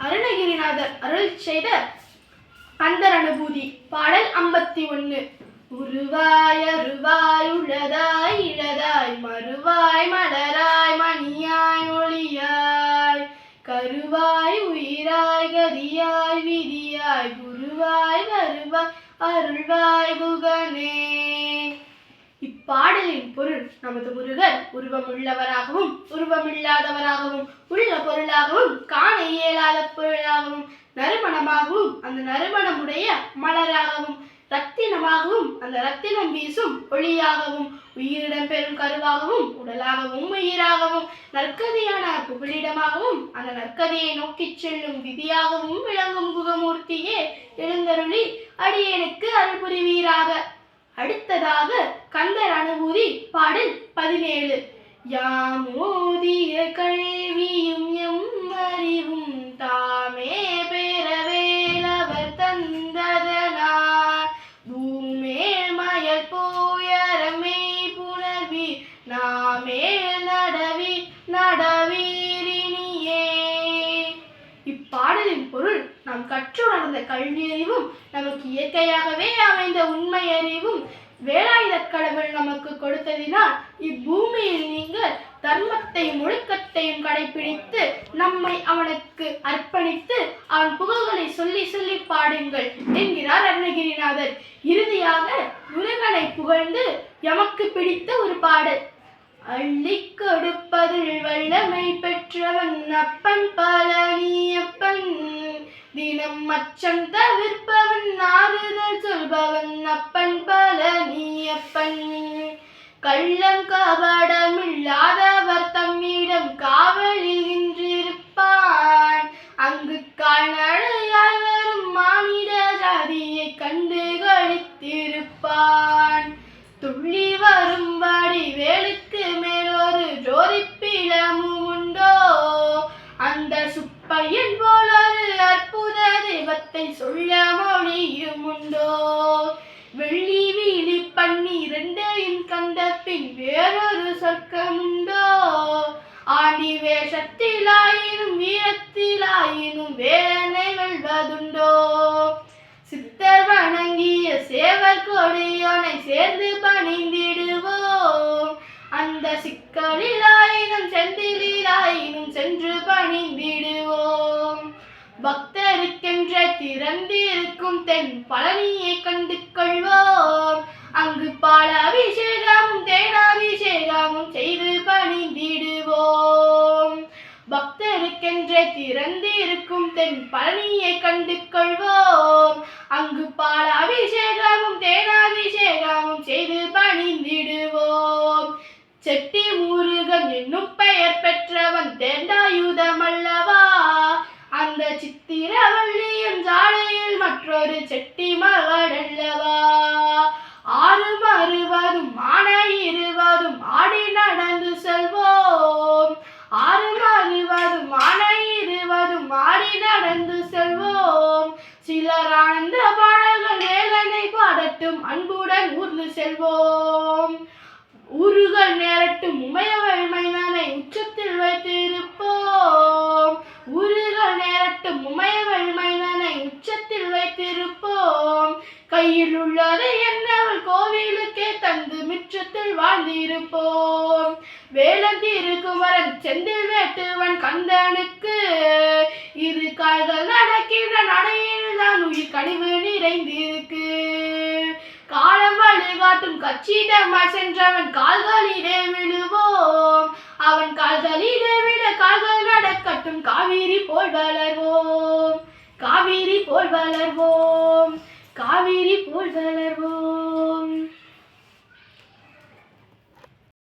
அருணகிரிநாதர் அருள் செய்த கந்தர் அனுபூதி பாடல் ஐம்பத்தி ஒன்று உருவாய் அருவாய் உளதாய் இழதாய் மறுவாய் மலராய் மணியாய் ஒளியாய். கருவாய் உயிராய் கதியாய் விதியாய் குருவாய் வருவாய் அருள்வாய் குகனே. இப்பாடலின் பொருள் நமது முருகர் உருவமுள்ளவராகவும் உருவமில்லாதவராகவும் உள்ள பொருளாகவும் காண இயலாத பொருளாகவும் நறுமணமாகவும் அந்த நறுமணமுடைய மலராகவும் ரத்தினமாகவும் அந்த ரத்தினம் வீசும் ஒளியாகவும் உயிரிடம் பெறும் கருவாகவும் உடலாகவும் உயிராகவும் நற்கதியான புகழிடமாகவும் அந்த நற்கதியை நோக்கிச் செல்லும் விதியாகவும் விளங்கும் குகமூர்த்தியே எழுந்தருளி அடியனுக்கு அருள் புரிவீராக. அடுத்ததாக கந்தர் அனுபூதி பாடல் பதினேழு. யாமோதிய கல்வியும் நாம் கற்றுணர்ந்த கல்வியறிவும் நமக்கு இயற்கையாகவே அமைந்த உண்மை அறிவும் வேலாயுதக் கடவுள் நமக்கு கொடுத்ததினால் இப்பூமியில் நீங்கள் தர்மத்தையும் ஒழுக்கத்தையும் கடைபிடித்து நம்மை அவனுக்கு அர்ப்பணித்து அவன் புகழ்களை சொல்லி சொல்லி பாடுங்கள் என்கிறார் அருணகிரிநாதர். இறுதியாக முருகனை புகழ்ந்து எமக்கு பிடித்த ஒரு பாடல். அள்ளி கொடுப்பதில் வல்லமை பெற்றவன் அப்பன் பழனியப்பன் தினம் அச்சம் தவிர்ப்பவன் ஆறுதல் சொல்பவன் அப்பன் பல நீ அப்பன் கள்ளம் கபடமில்லாத சொல்ல மொழியுமுண்டோ வெள்ளி வீழி பன்னிரண்டையும் கந்த பின் வேறொரு சொர்க்கமுண்டோ ஆடி வேஷத்திலாயினும் வீரத்திலாயினும் வேறனை வெல்வதுண்டோ? சித்தர் வணங்கிய சேவர் கொடியோனை சேர்ந்து பணிந்திடுவோம். அந்த சிக்கலில் திறந்திருக்கும் தென் பழனியை கண்டு கொள்வோம் அங்கு பால அபிஷேகமும் தேனாபிஷேகமும் செய்து பணிந்திடுவோம். பக்தருக்கென்றே திறந்திருக்கும் தென் பழனியை கண்டு கொள்வோம் அங்கு பால அபிஷேகமும் தேனாபிஷேகமும் செய்து பணிந்திடுவோம். செட்டி முருகன் என்னும் பெயர் பெற்றவன் தேண்டாயுதம் அல்லவா? அந்த சித்திரவள்ளியின் ஜாடையில் மற்றொரு செட்டி மகள் அல்லவா ஆறும் அறுவதும் ஆன இருவதும் ஆடி நடந்து செல்வோம். ஆறும் அறுவதும் ஆன இருவதும் ஆடி நடந்து செல்வோம். சிலர் ஆனந்த பாடல்கள் வேலனை பாடட்டும் அன்புடன் ஊர்ந்து செல்வோம். ஊருகள் நேரட்டும் உமையவள் மைதானை உச்சத்தில் வைத்திருப்போம் ஊருகள் நேரட்டும் உமையவள் மைதானை உச்சத்தில் வைத்திருப்போம் கையில் உள்ளதை என்னவள் கோவிலுக்கே தந்து மிச்சத்தில் வாழ்ந்திருப்போம். வேலந்தி குமரன் செந்தில் வேட்டுவன் கந்தனுக்கு இரு கால்கள் நடக்கின்ற நடையில் தான் உயிர் கனிவு நிறைந்திருக்கு. காலம் வழிகாட்டும் கச்சிதமாய் சென்றவன் கால்களிலே விழுவோம். அவன் கால்களிலே விட கால்கள் நடக்கட்டும் காவிரி போல் வளர்வோம். காவிரி போல் வளர்வோம். காவேரி போல் வளர்வோம்.